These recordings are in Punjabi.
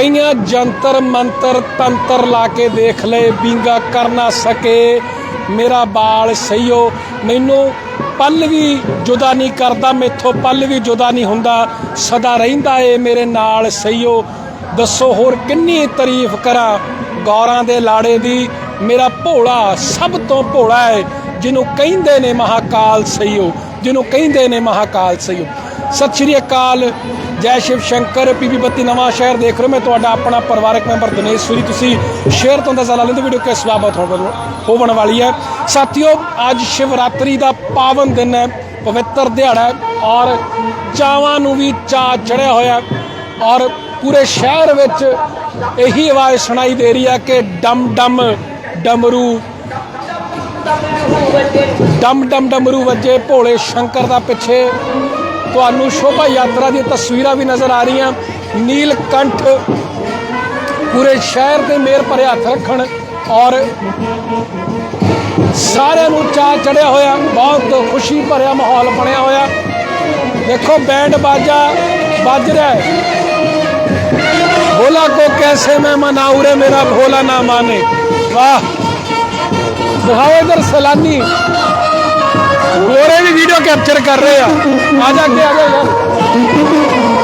ਕਈਆਂ ਜੰਤਰ ਮੰਤਰ ਤੰਤਰ ਲਾ ਕੇ ਦੇਖ ਲਏ, ਬਿੰਗਾ ਕਰ ਨਾ ਸਕੇ। ਮੇਰਾ ਬਾਲ ਸਈਓ ਮੈਨੂੰ ਪੱਲ ਵੀ ਜੁਦਾ ਨਹੀਂ ਕਰਦਾ, ਮੇਥੋਂ ਪੱਲ ਵੀ ਜੁਦਾ ਨਹੀਂ ਹੁੰਦਾ। ਸਦਾ ਰਹਿੰਦਾ ਏ ਮੇਰੇ ਨਾਲ ਸਈਓ ਦੱਸੋ ਹੋਰ ਕਿੰਨੀ ਤਾਰੀਫ ਕਰਾਂ ਗੌਰਾਂ ਦੇ ਲਾੜੇ ਦੀ। ਮੇਰਾ ਭੋਲਾ ਸਭ ਤੋਂ ਭੋਲਾ ਹੈ ਜਿਹਨੂੰ ਕਹਿੰਦੇ ਨੇ ਮਹਾਕਾਲ ਸਈਓ ਜਿਹਨੂੰ ਕਹਿੰਦੇ ਨੇ ਮਹਾਕਾਲ ਸਈਓ ਸਤਿ ਸ਼੍ਰੀ ਅਕਾਲ, ਜੈ ਸ਼ਿਵ ਸ਼ੰਕਰ ਪੀਪੀ ਬੱਤੀ ਨਵਾਂ ਸ਼ਹਿਰ ਦੇਖ ਰਹੇ ਹੋ। ਮੈਂ ਤੁਹਾਡਾ ਆਪਣਾ ਪਰਿਵਾਰਕ ਮੈਂਬਰ ਦਿਨੇਸ਼ ਸੂਰੀ। ਤੁਸੀਂ ਸ਼ੇਅਰ ਤੋਂ ਅੰਦਾਜ਼ਾ ਲਾ ਲੈਂਦੇ ਵੀਡੀਓ ਕਿ ਸਵਾਗਤ ਹੋਵਣ ਹੋਵਣ ਵਾਲੀ ਹੈ। ਸਾਥੀਓ, ਅੱਜ ਸ਼ਿਵਰਾਤਰੀ ਦਾ ਪਾਵਨ ਦਿਨ ਹੈ, ਪਵਿੱਤਰ ਦਿਹਾੜਾ ਹੈ ਔਰ ਚਾਵਾਂ ਨੂੰ ਵੀ ਚਾਅ ਚੜਿਆ ਹੋਇਆ ਔਰ ਪੂਰੇ ਸ਼ਹਿਰ ਵਿੱਚ ਇਹੀ ਆਵਾਜ਼ ਸੁਣਾਈ ਦੇ ਰਹੀ ਹੈ ਕਿ ਡਮ ਡਮ ਡਮਰੂ। ਡਮ ਡਮ ਡਮਰੂ ਵੱਜੇ, ਭੋਲੇ ਸ਼ੰਕਰ ਦਾ ਪਿੱਛੇ। ਤੁਹਾਨੂੰ ਸ਼ੋਭਾ ਯਾਤਰਾ ਦੀਆਂ ਤਸਵੀਰਾਂ ਵੀ ਨਜ਼ਰ ਆ ਰਹੀਆਂ। ਨੀਲ ਕੰਠ ਪੂਰੇ ਸ਼ਹਿਰ ਤੇ ਮੇਰ ਭਰੇ ਹੱਥ ਰੱਖਣ ਔਰ ਸਾਰਿਆਂ ਨੂੰ ਚਾਹ ਚੜਿਆ ਹੋਇਆ, ਬਹੁਤ ਖੁਸ਼ੀ ਭਰਿਆ ਮਾਹੌਲ ਬਣਿਆ ਹੋਇਆ। ਦੇਖੋ, ਬੈਂਡ ਬਾਜਾ ਵੱਜ ਰਿਹਾ ਹੈ। ਭੋਲਾ ਕੋ ਕੈਸੇ ਮੈਂ ਮਨਾਉ ਰੇ ਮੇਰਾ ਭੋਲਾ ਨਾ ਮਾਨੇ। ਵਾਹ! ਦਿਖਾਓ ਇਧਰ ਸਲਾਨੀ। ਹੋਰ ਇਹ ਵੀ ਵੀਡੀਓ ਕੈਪਚਰ ਕਰ ਰਹੇ ਆ। ਆ ਜਾ ਕੇ ਆ ਜਾ ਯਾਰ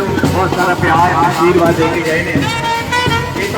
ਬੱਤੀ ਵੱਲੋਂ ਬਹੁਤ ਸਾਰਾ ਪਿਆਰ ਆਸ਼ੀਰਵਾਦ ਦੇ ਕੇ ਗਏ ਨੇ ਇਹ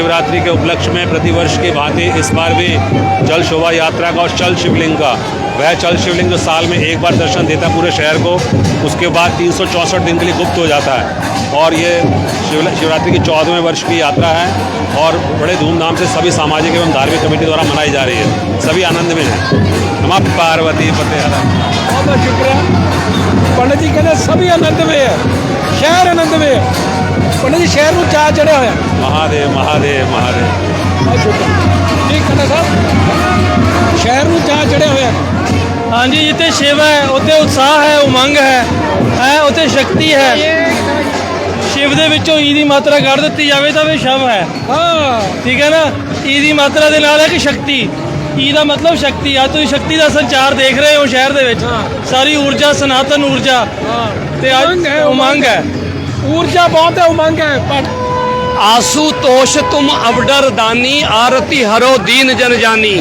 महाशिवरात्रि के उपलक्ष्य में प्रतिवर्ष की भांति इस बार भी जल शोभा यात्रा का और चल शिवलिंग का। वह चल शिवलिंग जो साल में एक बार दर्शन देता है पूरे शहर को, उसके बाद तीन दिन के लिए गुप्त हो जाता है। और ये शिवरात्रि की चौदहवें वर्ष की यात्रा है और बड़े धूमधाम से सभी सामाजिक एवं धार्मिक कमेटी द्वारा मनाई जा रही है। सभी आनंद में हैं। नमः पार्वती फतेह बहुत बहुत शुक्रिया। पंडित जी कहते सभी आनंद में है। शहर आनंद में है। ਉਹਨਾਂ ਦੇ ਸ਼ਹਿਰ ਨੂੰ ਚਾਹ ਚੜਿਆ ਹੋਇਆ। ਮਹਾਦੇਵ ਮਹਾਦੇਵ ਮਹਾਦੇਵ। ਠੀਕ ਖੰਨਾ ਸਾਹਿਬ? ਸ਼ਹਿਰ ਨੂੰ ਚਾਹ ਚੜਿਆ ਹੋਇਆ। ਹਾਂਜੀ ਜਿੱਥੇ ਸ਼ਿਵ ਹੈ ਉੱਥੇ ਉਤਸ਼ਾਹ ਹੈ ਉਮੰਗ ਹੈ ਹੈ ਉੱਥੇ ਸ਼ਕਤੀ ਹੈ। ਸ਼ਿਵ ਦੇ ਵਿੱਚੋਂ ਈ ਦੀ ਮਾਤਰਾ ਕੱਢ ਦਿੱਤੀ ਜਾਵੇ ਤਾਂ ਇਹ ਸ਼ਵ ਹੈ। ਠੀਕ ਹੈ ਨਾ? ਈ ਦੀ ਮਾਤਰਾ ਦੇ ਨਾਲ ਹੈ ਕਿ ਸ਼ਕਤੀ? ਈ ਦਾ ਮਤਲਬ ਸ਼ਕਤੀ ਆ। ਤੁਸੀਂ ਸ਼ਕਤੀ ਦਾ ਸੰਚਾਰ ਦੇਖ ਰਹੇ ਹੋ ਸ਼ਹਿਰ ਦੇ ਵਿੱਚ। ਸਾਰੀ ਊਰਜਾ ਸਨਾਤਨ ਊਰਜਾ। ਤੇ ਅੱਜ ਉਮੰਗ ਹੈ। ऊर्जा बहुत है उमंग है पर आंसू तोष तुम अवडर दानी आरती हरो दीन जन जानी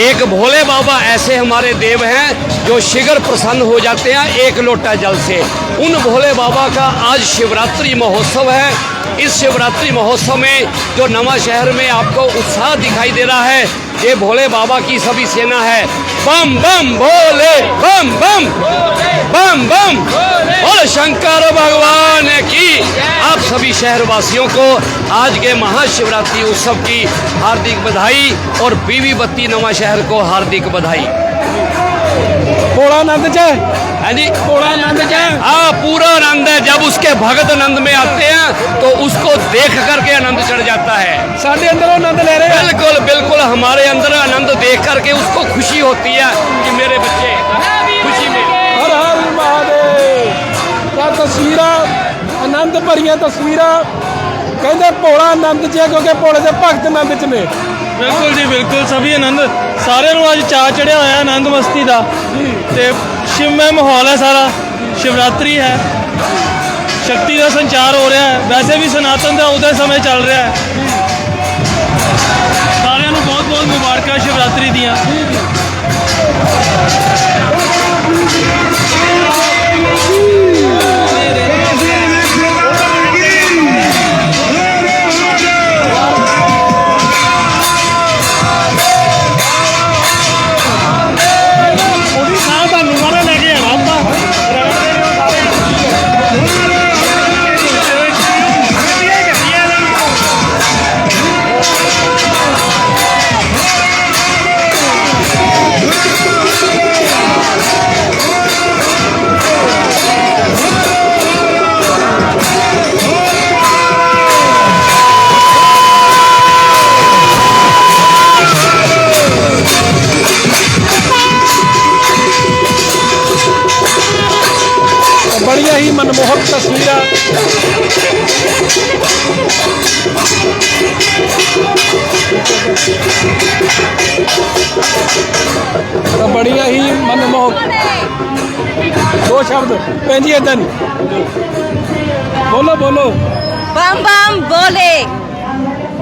एक भोले बाबा ऐसे हमारे देव हैं जो शिगर प्रसन्न हो जाते हैं एक लोटा जल से उन भोले बाबा का आज शिवरात्रि महोत्सव है इस शिवरात्रि महोत्सव में जो नवा शहर में आपको उत्साह दिखाई दे रहा है, ये भोले बाबा की सभी सेना है। बम बम, भोले, बम बम बम बम। बोल शंकर भगवान की। आप सभी शहरवासियों को आज के महाशिवरात्रि उत्सव की हार्दिक बधाई और बीवी बत्ती नवा शहर को हार्दिक बधाई। ਭੋਲਾ ਆਨੰਦ ਚ ਹੈ है जी ਭੋਲਾ ਆਨੰਦ ਚ ਹੈ हाँ पूरा आनंद है जब उसके भगत आनंद में आते हैं तो उसको देख करके आनंद चढ़ जाता है ਸਾਡੇ ਅੰਦਰੋਂ ਆਨੰਦ ਲੈ ਰਹੇ ਆ बिल्कुल बिल्कुल हमारे अंदर आनंद देख करके उसको खुशी होती है कि मेरे बच्चे खुशी में ਹਰ ਹਰ ਮਹਾਦੇਵ ਤਾਂ ਤਸਵੀਰਾਂ ਆਨੰਦ ਭਰੀਆਂ ਤਸਵੀਰਾਂ ਕਹਿੰਦੇ ਭੋਲਾ ਆਨੰਦ ਚ ਹੈ ਕਿਉਂਕਿ ਭੋਲੇ ਦੇ ਭਗਤ ਆਨੰਦ ਚ ਨੇ ਬਿਲਕੁਲ ਜੀ ਬਿਲਕੁਲ ਸਭੀ ਆਨੰਦ ਸਾਰਿਆਂ ਨੂੰ ਅੱਜ ਚਾਅ ਚੜਿਆ ਹੋਇਆ ਆਨੰਦ ਮਸਤੀ ਦਾ ਤੇ ਸ਼ਿਵਮय ਮਾਹੌਲ ਹੈ ਸਾਰਾ। ਸ਼ਿਵਰਾਤਰੀ ਹੈ। ਸ਼ਕਤੀ ਦਾ ਸੰਚਾਰ ਹੋ ਰਿਹਾ ਹੈ। ਵੈਸੇ ਵੀ ਸਨਾਤਨ ਦਾ ਉਹਦੇ ਸਮੇਂ ਚੱਲ ਰਿਹਾ ਹੈ। ਸਾਰਿਆਂ ਨੂੰ ਬਹੁਤ ਬਹੁਤ ਮੁਬਾਰਕਾਂ ਸ਼ਿਵਰਾਤਰੀ ਦੀਆਂ। बहुत तस्वीर तो बढ़िया ही मनमोहक दो शब्द पंहिंजी अदन बोलो बोलो। बम बम, बोले।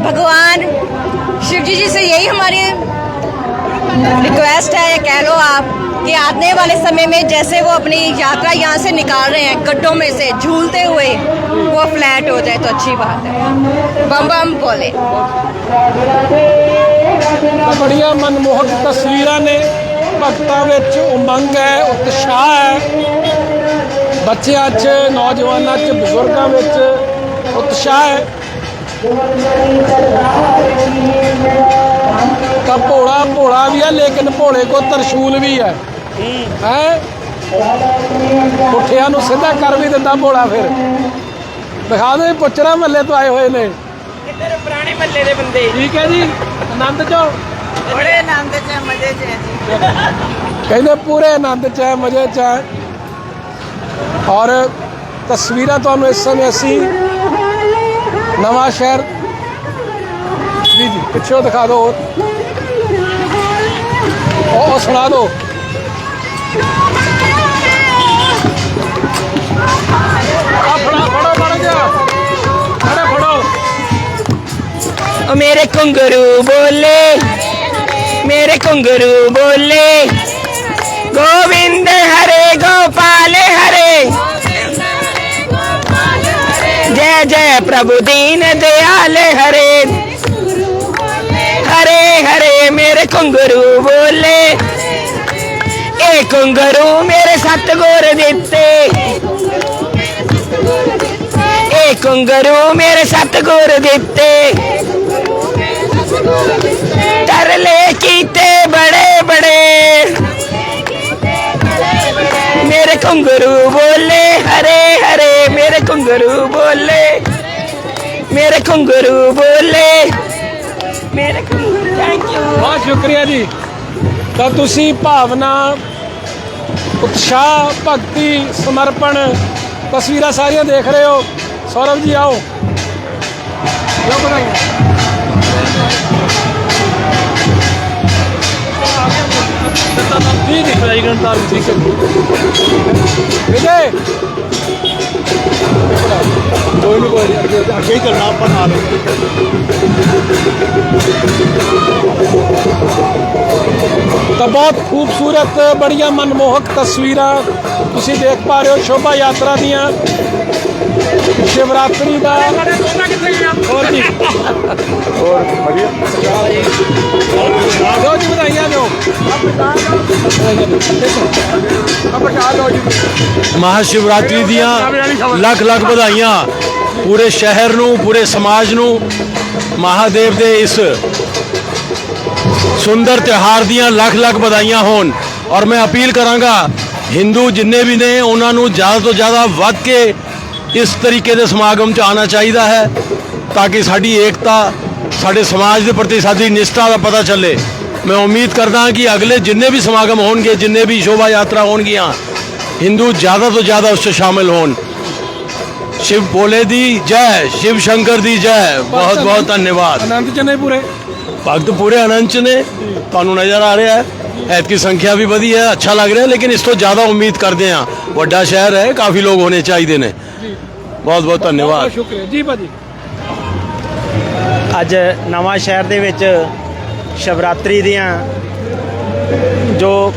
भगवान, शिव जी जी से यही हमारे रिक्वेस्ट है या कह लो आप कि आने वाले समय में जैसे वो अपनी यात्रा यहाँ से निकाल रहे हैं गड्ढों में से झूलते हुए वो फ्लैट हो जाए तो अच्छी बात है बम बम बोले ਤਾਂ ਬੜੀਆਂ ਮਨਮੋਹਕ ਤਸਵੀਰਾਂ ਨੇ ਭਗਤਾਂ ਵਿੱਚ ਉਮੰਗ ਹੈ ਉਤਸ਼ਾਹ ਹੈ ਬੱਚਿਆਂ 'ਚ ਨੌਜਵਾਨਾਂ 'ਚ ਬਜ਼ੁਰਗਾਂ ਵਿੱਚ ਉਤਸ਼ਾਹ ਹੈ ਤਾਂ ਭੋਲਾ ਭੋਲਾ ਵੀ ਹੈ ਲੇਕਿਨ ਭੋਲੇ ਕੋ ਤਰਸ਼ੂਲ ਵੀ ਹੈ ਹੈ? ਪੁੱਠਿਆਂ ਨੂੰ ਸਿੱਧਾ ਕਰ ਵੀ ਦਿੰਦਾ ਭੋਲਾ ਫਿਰ। ਦਿਖਾ ਦੇ ਪੁੱਚਰਾ ਮੱਲੇ ਤੋਂ ਆਏ ਹੋਏ ਨੇ। ਇੱਧਰ ਪੁਰਾਣੇ ਮੱਲੇ ਦੇ ਬੰਦੇ? ਠੀਕ ਹੈ ਜੀ ਆਨੰਦ ਚੋ? ਬੜੇ ਆਨੰਦ ਚ ਮਜ਼ੇ ਚ ਜੀ। ਕਹਿੰਦੇ ਪੂਰੇ ਆਨੰਦ ਚ ਮਜ਼ੇ ਚ ਔਰ ਤਸਵੀਰਾਂ ਤੁਹਾਨੂੰ ਇਸ ਸਮੇਂ ਅਸੀਂ ਨਵਾਂ ਸ਼ਹਿਰ ਜੀ ਜੀ ਪਿੱਛੋਂ ਦਿਖਾ ਦਿਓ ਹੋਰ। ਉਹ ਸੁਣਾ ਦਿਓ ਆ ਫੜਾ, ਫੜੋ, ਫੜ ਗਿਆ। ਫੜੋ ਫੜੋ। ਉਹ ਮੇਰੇ ਘੁੰਗਰੂ ਬੋਲੇ, ਮੇਰੇ ਘੁੰਗਰੂ ਬੋਲੇ। ਗੋਵਿੰਦ ਹਰੇ, ਗੋਪਾਲੇ ਹਰੇ। ਜੈ ਜੈ ਪ੍ਰਭੂ ਦੀਨ ਦਿਆਲੇ ਹਰੇ। ਮੇਰੇ ਘੁੰਗਰੂ ਬੋਲੇ। ਇਹ ਘੁੰਗਰੂ ਮੇਰੇ ਸਤਗੁਰ ਦਿੱਤੇ। ਇਹ ਘੁੰਗਰੂ ਮੇਰੇ ਸਤਗੁਰ ਦਿੱਤੇ। ਤਰਲੇ ਕੀਤੇ ਬੜੇ ਬੜੇ। ਮੇਰੇ ਘੁੰਗਰੂ ਬੋਲੇ, ਹਰੇ ਹਰੇ ਮੇਰੇ ਘੁੰਗਰੂ ਬੋਲੇ। ਮੇਰੇ ਘੁੰਗਰੂ ਬੋਲੇ। ਮੇਰੇ ਘੁੰਗਰੂ ਥੈਂਕ ਯੂ ਬਹੁਤ ਸ਼ੁਕਰੀਆ ਜੀ। ਤਾਂ ਤੁਸੀਂ ਭਾਵਨਾ ਉਤਸ਼ਾਹ ਭਗਤੀ ਸਮਰਪਣ ਤਸਵੀਰਾਂ ਸਾਰੀਆਂ ਦੇਖ ਰਹੇ ਹੋ। ਸੌਰਵ ਜੀ ਆਓ। ਲਓ ਬਣਾਈ ਜੀ ਜੀ ਫਰਾਈ ਗਣਤਾਰ ਠੀਕ ਹੈ ਵਿਜੇ ਕੋਈ ਨਹੀਂ ਕੋਈ ਅੱਗੇ ਅੱਗੇ ਹੀ ਚੱਲਣਾ ਆਪਾਂ ਨਾਲ। ਤਾਂ ਬਹੁਤ ਖੂਬਸੂਰਤ ਬੜੀਆਂ ਮਨਮੋਹਕ ਤਸਵੀਰਾਂ ਤੁਸੀਂ ਦੇਖ ਪਾ ਰਹੇ ਹੋ ਸ਼ੋਭਾ ਯਾਤਰਾ ਦੀਆਂ। ਸ਼ਿਵਰਾਤਰੀ ਦਾ ਹੋਰ ਜੀ ਹੋਰ ਵਧੀਆ। ਦੋ ਜੀ ਵਧਾਈਆਂ ਦਿਓ। ਮਹਾਸ਼ਿਵਰਾਤਰੀ ਦੀਆਂ ਲੱਖ ਲੱਖ ਵਧਾਈਆਂ ਪੂਰੇ ਸ਼ਹਿਰ ਨੂੰ, ਪੂਰੇ ਸਮਾਜ ਨੂੰ, ਮਹਾਦੇਵ ਦੇ ਇਸ ਸੁੰਦਰ ਤਿਉਹਾਰ ਦੀਆਂ ਲੱਖ ਲੱਖ ਵਧਾਈਆਂ ਹੋਣ। ਔਰ ਮੈਂ ਅਪੀਲ ਕਰਾਂਗਾ, ਹਿੰਦੂ ਜਿੰਨੇ ਵੀ ਨੇ, ਉਹਨਾਂ ਨੂੰ ਜ਼ਿਆਦਾ ਤੋਂ ਜ਼ਿਆਦਾ ਵੱਧ ਕੇ ਇਸ ਤਰੀਕੇ ਦੇ ਸਮਾਗਮ 'ਚ ਆਉਣਾ ਚਾਹੀਦਾ ਹੈ, ਤਾਂ ਕਿ ਸਾਡੀ ਏਕਤਾ, ਸਾਡੇ ਸਮਾਜ ਦੇ ਪ੍ਰਤੀ ਸਾਡੀ ਨਿਸ਼ਠਾ ਦਾ ਪਤਾ ਚੱਲੇ। ਮੈਂ ਉਮੀਦ ਕਰਦਾ ਹਾਂ ਕਿ ਅਗਲੇ ਜਿੰਨੇ ਵੀ ਸਮਾਗਮ ਹੋਣਗੇ ਜਿੰਨੇ ਵੀ ਸ਼ੋਭਾ ਯਾਤਰਾ ਹੋਣਗੀਆਂ ਹਿੰਦੂ ਜ਼ਿਆਦਾ ਤੋਂ ਜ਼ਿਆਦਾ ਉਸ 'ਚ ਸ਼ਾਮਿਲ ਹੋਣ। ਸ਼ਿਵ ਭੋਲੇ ਦੀ ਜੈ ਸ਼ਿਵ ਸ਼ੰਕਰ ਦੀ ਜੈ। ਬਹੁਤ ਬਹੁਤ ਧੰਨਵਾਦ। ਆਨੰਦ ਚ ਨੇ ਪੂਰੇ? ਭਗਤ ਪੂਰੇ ਆਨੰਦ ਚ ਨੇ। ਤੁਹਾਨੂੰ ਨਜ਼ਰ ਆ ਰਿਹਾ ਹੈ। ਐਤਕੀ ਸੰਖਿਆ ਵੀ ਵਧੀ ਹੈ ਅੱਛਾ ਲੱਗ ਰਿਹਾ ਹੈ, ਲੇਕਿਨ ਇਸ ਤੋਂ ਜ਼ਿਆਦਾ ਉਮੀਦ ਕਰਦੇ ਹਾਂ। ਵੱਡਾ ਸ਼ਹਿਰ ਹੈ ਕਾਫੀ ਲੋਕ ਹੋਣੇ ਚਾਹੀਦੇ ਨੇ। ਬਹੁਤ ਬਹੁਤ ਧੰਨਵਾਦ ਬਹੁਤ ਸ਼ੁਕਰੀਆ। ਜੀ ਭਾਜੀ। ਅੱਜ ਨਵਾਂ ਸ਼ਹਿਰ ਦੇ ਵਿੱਚ ਸ਼ਿਵਰਾਤਰੀ ਦੀਆਂ ਜੋ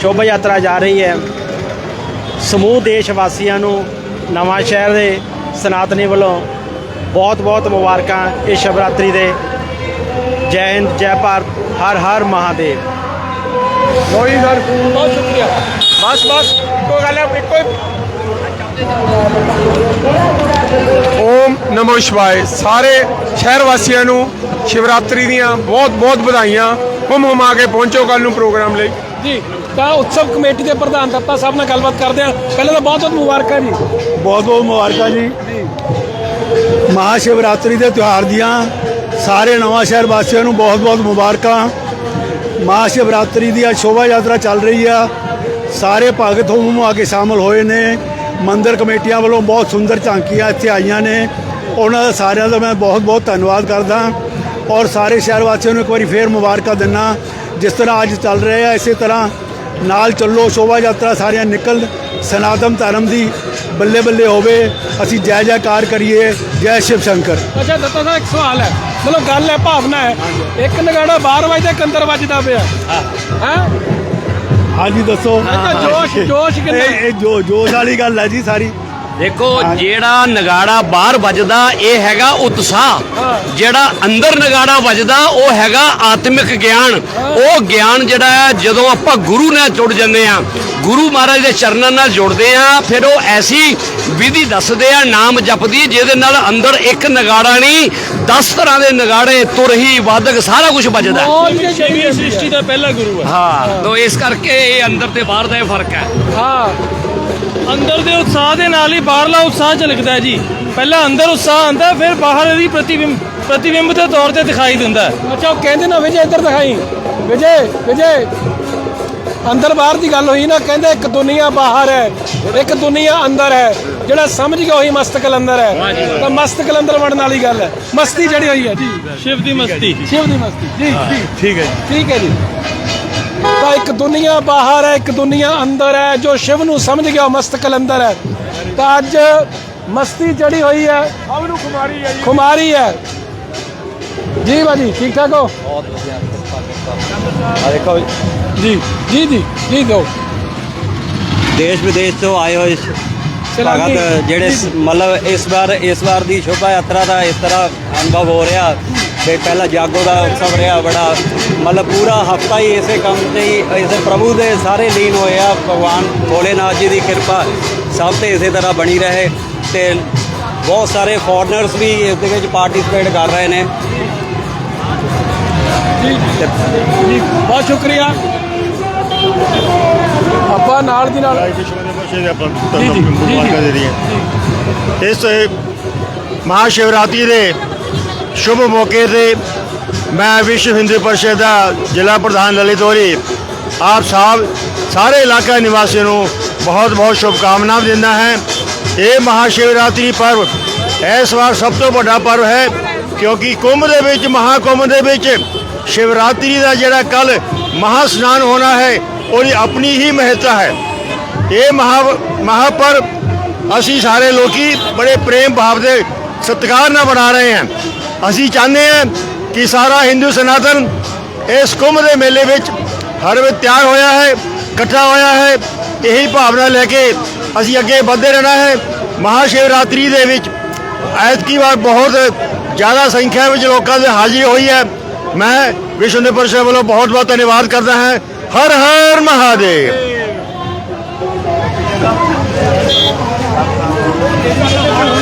ਸ਼ੋਭਾ ਯਾਤਰਾ ਜਾ ਰਹੀ ਹੈ ਸਮੂਹ ਦੇਸ਼ ਵਾਸੀਆਂ ਨੂੰ ਨਵਾਂ ਸ਼ਹਿਰ ਦੇ ਸਨਾਤਨੀ ਵੱਲੋਂ ਬਹੁਤ-ਬਹੁਤ ਮੁਬਾਰਕਾਂ ਇਸ ਸ਼ਿਵਰਾਤਰੀ ਦੇ। ਜੈ ਹਿੰਦ ਜੈ ਭਾਰਤ ਹਰ ਹਰ ਮਹਾਦੇਵ। ਕੋਈ ਸਰ ਬਹੁਤ ਸ਼ੁਕਰੀਆ। ਬਸ ਬਸ ਕੋਈ ਗੱਲ ਹੈ ਕੋਈ ਓਮ ਨਮੋ ਸ਼ਿਵਾਏ। ਸਾਰੇ ਸ਼ਹਿਰ ਵਾਸੀਆਂ ਨੂੰ ਸ਼ਿਵਰਾਤਰੀ ਦੀਆਂ ਬਹੁਤ ਬਹੁਤ ਵਧਾਈਆਂ। ਹੁਮ ਹੁਮਾ ਕੇ ਪਹੁੰਚੋ ਕੱਲ ਨੂੰ ਪ੍ਰੋਗਰਾਮ ਲਈ। ਜੀ ਤਾਂ ਉਤਸਵ ਕਮੇਟੀ ਦੇ ਪ੍ਰਧਾਨ ਦੱਤਾ ਸਾਹਿਬ ਨਾਲ ਗੱਲਬਾਤ ਕਰਦੇ ਹਾਂ। ਪਹਿਲਾਂ ਤਾਂ ਬਹੁਤ ਬਹੁਤ ਮੁਬਾਰਕਾਂ ਜੀ। ਬਹੁਤ ਬਹੁਤ ਮੁਬਾਰਕਾਂ ਜੀ। ਮਹਾ ਸ਼ਿਵਰਾਤਰੀ ਦੇ ਤਿਉਹਾਰ ਦੀਆਂ ਸਾਰੇ ਨਵਾਂ ਸ਼ਹਿਰ ਵਾਸੀਆਂ ਨੂੰ ਬਹੁਤ ਬਹੁਤ ਮੁਬਾਰਕਾਂ। ਮਹਾ ਸ਼ਿਵਰਾਤਰੀ ਦੀ ਅੱਜ ਸ਼ੋਭਾ ਯਾਤਰਾ ਚੱਲ ਰਹੀ ਆ। ਸਾਰੇ ਭਗਤ ਹੁਮ ਆ ਕੇ ਸ਼ਾਮਲ ਹੋਏ ਨੇ। ਮੰਦਿਰ ਕਮੇਟੀਆਂ ਵੱਲੋਂ ਬਹੁਤ ਸੁੰਦਰ ਝਾਂਕੀਆਂ ਇੱਥੇ ਆਈਆਂ ਨੇ। ਉਹਨਾਂ ਦਾ ਸਾਰਿਆਂ ਦਾ ਮੈਂ ਬਹੁਤ ਬਹੁਤ ਧੰਨਵਾਦ ਕਰਦਾ। ਔਰ ਸਾਰੇ ਸ਼ਹਿਰ ਵਾਸੀਆਂ ਨੂੰ ਇੱਕ ਵਾਰੀ ਫੇਰ ਮੁਬਾਰਕਾਂ ਦਿੰਨਾ ਜਿਸ ਤਰ੍ਹਾਂ ਅੱਜ ਚੱਲ ਰਿਹਾ ਹੈ ਇਸੇ ਤਰ੍ਹਾਂ ਨਾਲ ਚੱਲੋ ਸ਼ੋਭਾ ਯਾਤਰਾ ਸਾਰਿਆਂ ਨਿਕਲ ਸਨਾਤਨ ਧਰਮ ਦੀ ਬੱਲੇ ਬੱਲੇ ਹੋਵੇ। ਅਸੀਂ ਜੈ ਜੈਕਾਰ ਕਰੀਏ ਜੈ ਸ਼ਿਵ ਸ਼ੰਕਰ। ਅੱਛਾ ਦੱਤਾ ਸਾਹਿਬ ਇੱਕ ਸਵਾਲ ਹੈ। ਮਤਲਬ ਗੱਲ ਹੈ ਭਾਵਨਾ ਹੈ। ਇੱਕ ਨਗਾੜਾ ਬਾਹਰ ਵੱਜਦਾ ਇੱਕ ਅੰਦਰ ਵੱਜਦਾ ਪਿਆ। ਹੈ? ਹਾਂਜੀ ਦੱਸੋ। ਜੋਸ਼ ਜੋਸ਼ ਕਿੰਨਾ? ਇਹ ਜੋ ਜੋਸ਼ ਵਾਲੀ ਗੱਲ ਹੈ ਜੀ ਸਾਰੀ। ਦੇਖੋ ਜਿਹੜਾ ਨਗਾੜਾ ਬਾਹਰ ਵੱਜਦਾ ਇਹ ਹੈਗਾ ਉਤਸ਼ਾਹ। ਜਿਹੜਾ ਅੰਦਰ ਨਗਾੜਾ ਵੱਜਦਾ ਉਹ ਹੈਗਾ ਆਤਮਿਕ ਗਿਆਨ। ਉਹ ਗਿਆਨ ਜਿਹੜਾ ਹੈ ਜਦੋਂ ਆਪਾਂ ਗੁਰੂ ਨਾਲ ਜੁੜ ਜਾਂਦੇ ਆ ਗੁਰੂ ਮਹਾਰਾਜ ਦੇ ਚਰਨਾਂ ਨਾਲ ਜੁੜਦੇ ਆ ਫਿਰ ਉਹ ਐਸੀ ਵਿਧੀ ਦੱਸਦੇ ਆ ਨਾਮ ਜਪਦੀ ਜਿਹਦੇ ਨਾਲ ਅੰਦਰ ਇੱਕ ਨਗਾੜਾ ਨਹੀਂ 10 ਤਰ੍ਹਾਂ ਦੇ ਨਗਾੜੇ ਤੁਰਹੀ ਵਾਦਕ ਸਾਰਾ ਕੁਝ ਵੱਜਦਾ। ਸ੍ਰਿਸ਼ਟੀ ਦਾ ਪਹਿਲਾ ਗੁਰੂ ਹੈ। ਹਾਂ ਤੋਂ ਇਸ ਕਰਕੇ ਇਹ ਅੰਦਰ ਤੇ ਬਾਹਰ ਦਾ ਇਹ ਫ਼ਰਕ ਹੈ। ਹਾਂ। ਅੰਦਰ ਦੇ ਉਤਸ਼ਾਹ ਦੇ ਨਾਲ ਹੀ ਬਾਹਰਲਾ ਉਤਸ਼ਾਹ ਝਲਕਦਾ ਹੈ ਜੀ। ਪਹਿਲਾਂ ਅੰਦਰ ਉਤਸ਼ਾਹ ਆਉਂਦਾ ਹੈ, ਫਿਰ ਬਾਹਰ ਇਹਦੀ ਪ੍ਰਤੀਬਿੰਬ ਪ੍ਰਤੀਬਿੰਬ ਦੇ ਤੌਰ ਤੇ ਦਿਖਾਈ ਦਿੰਦਾ ਹੈ। ਅੱਛਾ ਉਹ ਕਹਿੰਦੇ ਨਾ ਵਿਜੇ ਇੱਧਰ ਦਿਖਾਈ। ਵਿਜੇ ਵਿਜੇ। ਅੰਦਰ ਬਾਹਰ ਦੀ ਗੱਲ ਹੋਈ ਨਾ ਕਹਿੰਦੇ ਇੱਕ ਦੁਨੀਆ ਬਾਹਰ ਹੈ ਇੱਕ ਦੁਨੀਆ ਅੰਦਰ ਹੈ। ਜਿਹੜਾ ਸਮਝ ਗਿਆ ਉਹੀ ਮਸਤ ਕਲੰਦਰ ਹੈ। ਤਾਂ ਮਸਤ ਕਲੰਦਰ ਬਣਨ ਵਾਲੀ ਗੱਲ ਹੈ। ਮਸਤੀ ਜਿਹੜੀ ਹੋਈ ਹੈ ਜੀ। ਸ਼ਿਵ ਦੀ ਮਸਤੀ। ਸ਼ਿਵ ਦੀ ਮਸਤੀ ਜੀ। ਜੀ ਠੀਕ ਹੈ ਜੀ। ਠੀਕ ਹੈ ਜੀ। ਦੁਨੀਆ ਬਾਹਰ ਹੈ ਇੱਕ ਦੁਨੀਆ ਅੰਦਰ ਹੈ ਜੋ ਸ਼ਿਵ ਨੂੰ ਸਮਝ ਗਿਆ ਉਹ ਮਸਤ ਕਲੰਦਰ ਹੈ। ਤਾਂ ਅੱਜ ਮਸਤੀ ਚੜੀ ਹੋਈ ਹੈ ਸਭ ਨੂੰ ਖੁਮਾਰੀ ਹੈ ਖੁਮਾਰੀ ਹੈ। ਜੀ ਬਾਜੀ ਠੀਕ ਠਾਕ ਹੋ? ਆ ਦੇਖੋ ਜੀ। ਜੀ ਜੀ ਜੀ ਦੋ। ਦੇਸ਼ ਵਿਦੇਸ਼ ਤੋਂ ਆਏ ਹੋਏ। ਭਗਤ ਜਿਹੜੇ ਮਤਲਬ ਇਸ ਵਾਰ ਇਸ ਵਾਰ ਦੀ ਸ਼ੋਭਾ ਯਾਤਰਾ ਦਾ ਇਸ ਤਰ੍ਹਾਂ ਅਨੁਭਵ ਹੋ ਰਿਹਾ। ਤੇ ਪਹਿਲਾ ਜਾਗੋ ਦਾ ਉਤਸਵ ਰਿਹਾ ਬੜਾ। ਮਤਲਬ ਪੂਰਾ ਹਫਤਾ ਹੀ ਇਸੇ ਕੰਮ ਤੇ ਹੀ ਇਸੇ ਪ੍ਰਭੂ ਦੇ ਸਾਰੇ ਲੀਨ ਹੋਏ ਆ। ਭਗਵਾਨ ਭੋਲੇਨਾਥ ਜੀ ਦੀ ਕਿਰਪਾ ਸਭ ਤੇ ਇਸੇ ਤਰ੍ਹਾਂ ਬਣੀ ਰਹੇ ਤੇ ਬਹੁਤ ਸਾਰੇ ਫੋਰਨਰਸ ਵੀ ਇਸ ਦੇ ਵਿੱਚ ਪਾਰਟਿਸਿਪੇਟ ਕਰ ਰਹੇ ਨੇ। ਜੀ ਬਹੁਤ ਸ਼ੁਕਰੀਆ। ਆਪਾਂ ਨਾਲ ਦੀ ਨਾਲ ਇਸ ਮਹਾ ਸ਼ਿਵਰਾਤਰੀ ਦੇ ਸ਼ੁਭ ਮੌਕੇ ਤੇ ਮੈਂ ਵਿਸ਼ਵ ਹਿੰਦੂ ਪਰਿਸ਼ਦ ਦਾ ਜ਼ਿਲ੍ਹਾ ਪ੍ਰਧਾਨ ਲਲਿਤ ਹੋਰੀ, ਆਪ ਸਾਹਿਬ ਸਾਰੇ ਇਲਾਕਾ ਨਿਵਾਸੀਆਂ ਨੂੰ ਬਹੁਤ ਬਹੁਤ ਸ਼ੁਭਕਾਮਨਾਵਾਂ ਦਿੰਦਾ ਹੈ। ਇਹ ਮਹਾਸ਼ਿਵਰਾਤਰੀ ਪਰਵ ਇਸ ਵਾਰ ਸਭ ਤੋਂ ਵੱਡਾ ਪਰਵ ਹੈ, ਕਿਉਂਕਿ ਕੁੰਭ ਦੇ ਵਿੱਚ, ਮਹਾਕੁੰਭ ਦੇ ਵਿੱਚ ਸ਼ਿਵਰਾਤਰੀ ਦਾ ਜਿਹੜਾ ਕੱਲ ਮਹਾ ਸਨਾਨ ਹੋਣਾ ਹੈ, ਉਹਦੀ ਆਪਣੀ ਹੀ ਮਹੱਤਤਾ ਹੈ। ਇਹ ਮਹਾ ਮਹਾਪਰਵ ਅਸੀਂ ਸਾਰੇ ਲੋਕੀ ਬੜੇ ਪ੍ਰੇਮ ਭਾਵ ਦੇ ਸਤਿਕਾਰ ਨਾਲ ਬਣਾ ਰਹੇ ਹਾਂ। ਅਸੀਂ ਚਾਹੁੰਦੇ ਹਾਂ ਕਿ ਸਾਰਾ ਹਿੰਦੂ ਸਨਾਤਨ ਇਸ ਕੁੰਭ ਦੇ ਮੇਲੇ ਵਿੱਚ ਹਰ ਵੇ ਤਿਆਰ ਹੋਇਆ ਹੈ, ਇਕੱਠਾ ਹੋਇਆ ਹੈ। ਇਹੀ ਭਾਵਨਾ ਲੈ ਕੇ ਅਸੀਂ ਅੱਗੇ ਵਧਦੇ ਰਹਿਣਾ ਹੈ। ਮਹਾਸ਼ਿਵਰਾਤਰੀ ਦੇ ਵਿੱਚ ਐਤਕੀ ਵਾਰ ਬਹੁਤ ਜ਼ਿਆਦਾ ਸੰਖਿਆ ਵਿੱਚ ਲੋਕਾਂ ਦੀ ਹਾਜ਼ਰੀ ਹੋਈ ਹੈ। ਮੈਂ ਵਿਸ਼ਵ ਹਿੰਦੂ ਪਰਿਸ਼ਦ ਵੱਲੋਂ ਬਹੁਤ ਬਹੁਤ ਧੰਨਵਾਦ ਕਰਦਾ ਹਾਂ। ਹਰ ਹਰ ਮਹਾਦੇਵ। काशी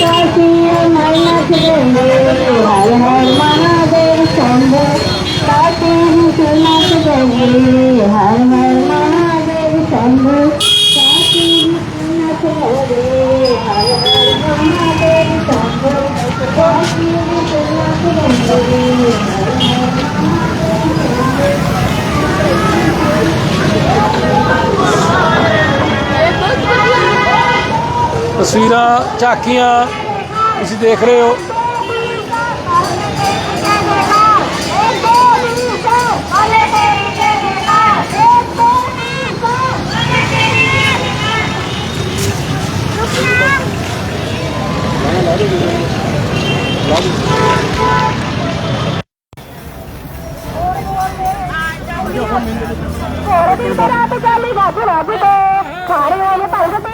কাশিয়ে মাইনা ছিলেন হায় হায় মানাদের সন্ধে কাশিয়ে সোনা ছিলেন হায় হায় মানাদের সন্ধে কাশিয়ে সোনা ছিলেন হায় হায় মানাদের সন্ধে কাশিয়ে সোনা ছিলেন ਤਸਵੀਰਾਂ ਝਾਕੀਆਂ, ਤੁਸੀਂ ਦੇਖ ਰਹੇ ਹੋ। ਰਾਤ ਚਾਲੀ ਗੱਜ ਰੱਜ ਤੇ। ਖਾੜੇ ਵਾਲੇ ਭਗਤ ਤੇ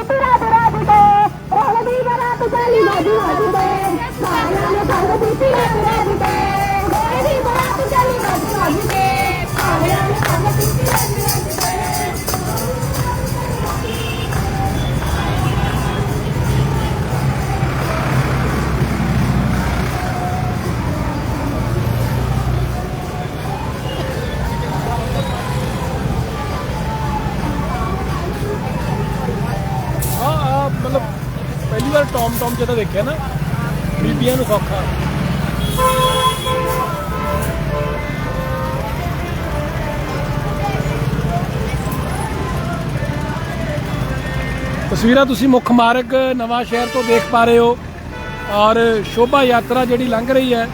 ਪਹਿਲੀ ਵਾਰ ਟੌਮ ਟੌਮ ਜਦੋਂ ਦੇਖਿਆ ਨਾ, ਬੀਬੀਆਂ ਨੂੰ ਸੌਖਾ ਤਸਵੀਰਾਂ ਤੁਸੀਂ ਮੁੱਖ ਮਾਰਗ ਨਵਾਂ ਸ਼ਹਿਰ ਤੋਂ ਦੇਖ ਪਾ ਰਹੇ ਹੋ ਔਰ ਸ਼ੋਭਾ ਯਾਤਰਾ ਜਿਹੜੀ ਲੰਘ ਰਹੀ ਹੈ।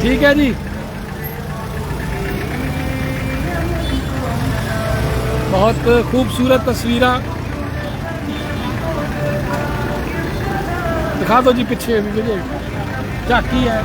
ਠੀਕ ਹੈ ਜੀ। ਬਹੁਤ ਖੂਬਸੂਰਤ ਤਸਵੀਰਾਂ ਦਿਖਾ ਦਿਓ ਜੀ ਪਿੱਛੇ ਵੀ ਵੀਡੀਓ ਝਾਕੀ ਹੈ।